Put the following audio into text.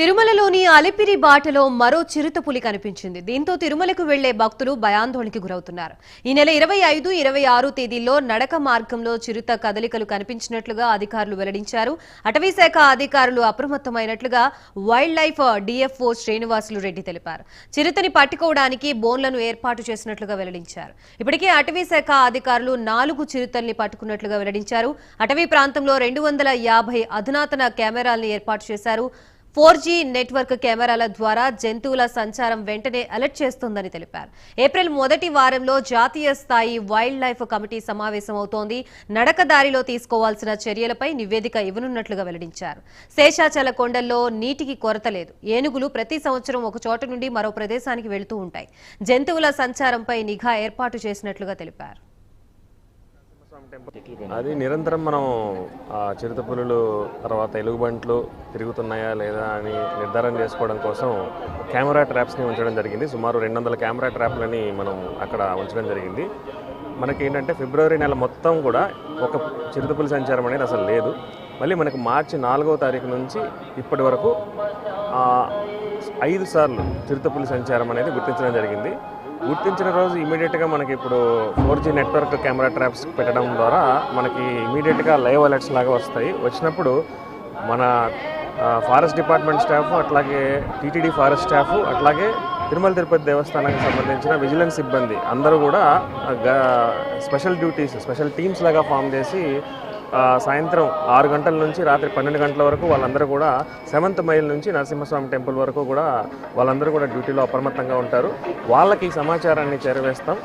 తిరుమలలోని అలిపిరి బాటలో మరో చిరుతపులి కనిపించింది. దీంతో తిరుమలకు వెళ్ళే భక్తులు భయాందోళనకి గురవుతున్నారు. ఈ నెల ఇరవై ఐదు ఇరవై ఆరు తేదీల్లో నడక మార్గంలో చిరుత కదలికలు కనిపించినట్లుగా అధికారులు వెల్లడించారు. అటవీశాఖ అధికారులు అప్రమత్తమైనట్లుగా wild life DFO Srinivasulu Reddy తెలిపారు. చిరుతని పట్టుకోవడానికి బోన్లను ఏర్పాటు చేసినట్లుగా వెల్లడించారు. ఇప్పటికే అటవీశాఖ అధికారులు నాలుగు చిరుతల్ని పట్టుకున్నట్లుగా వెల్లడించారు. అటవీ ప్రాంతంలో రెండు వందల యాభై అధునాతన కెమెరాలను ఏర్పాటు చేశారు. ఫోర్ జీ నెట్వర్క్ కెమెరాల ద్వారా జంతువుల సంచారం వెంటనే అలర్ట్ చేస్తోందని తెలిపారు. ఏప్రిల్ మొదటి వారంలో జాతీయ స్థాయి వైల్డ్ లైఫ్ కమిటీ సమావేశం అవుతోంది నడక దారిలో తీసుకోవాల్సిన చర్యలపై నివేదిక ఇవ్వనున్నట్లుగా వెల్లడించారు. శేషాచల కొండల్లో నీటికి కొరత లేదు. ఏనుగులు ప్రతి సంవత్సరం ఒక చోట నుండి మరో ప్రదేశానికి వెళుతూ ఉంటాయి. జంతువుల సంచారంపై నిఘా ఏర్పాటు చేసినట్లుగా తెలిపారు. అది నిరంతరం మనం ఆ తర్వాత ఎలుగుబంట్లు తిరుగుతున్నాయా లేదా అని నిర్ధారణ చేసుకోవడం కోసం కెమెరా ట్రాప్స్ని ఉంచడం జరిగింది. సుమారు రెండు వందల కెమెరా ట్రాప్లని మనం అక్కడ ఉంచడం జరిగింది. మనకి ఏంటంటే ఫిబ్రవరి నెల మొత్తం కూడా ఒక చిరుతపులి సంచారం అనేది అసలు లేదు. మళ్ళీ మనకు మార్చి నాలుగవ తారీఖు నుంచి ఇప్పటి వరకు ఐదు సార్లు చిరుతపులి సంచారం అనేది గుర్తించడం జరిగింది. గుర్తించిన రోజు ఇమీడియట్గా మనకి ఇప్పుడు four G network camera traps పెట్టడం ద్వారా మనకి ఇమీడియట్గా లైవ్ అలర్ట్స్ లాగా వస్తాయి. వచ్చినప్పుడు మన ఫారెస్ట్ డిపార్ట్మెంట్ స్టాఫ్ అట్లాగే టీటీడీ ఫారెస్ట్ స్టాఫ్ అట్లాగే తిరుమల తిరుపతి దేవస్థానానికి సంబంధించిన విజిలెన్స్ సిబ్బంది అందరూ కూడా గా- స్పెషల్ డ్యూటీస్ స్పెషల్ టీమ్స్ లాగా ఫామ్ చేసి సాయంత్రం ఆరు గంటల నుంచి రాత్రి పన్నెండు గంటల వరకు వాళ్ళందరూ కూడా సెవెంత్ మైల్ నుంచి నరసింహస్వామి టెంపుల్ వరకు కూడా వాళ్ళందరూ కూడా డ్యూటీలో అప్రమత్తంగా ఉంటారు. వాళ్ళకి సమాచారాన్ని చేరవేస్తాం.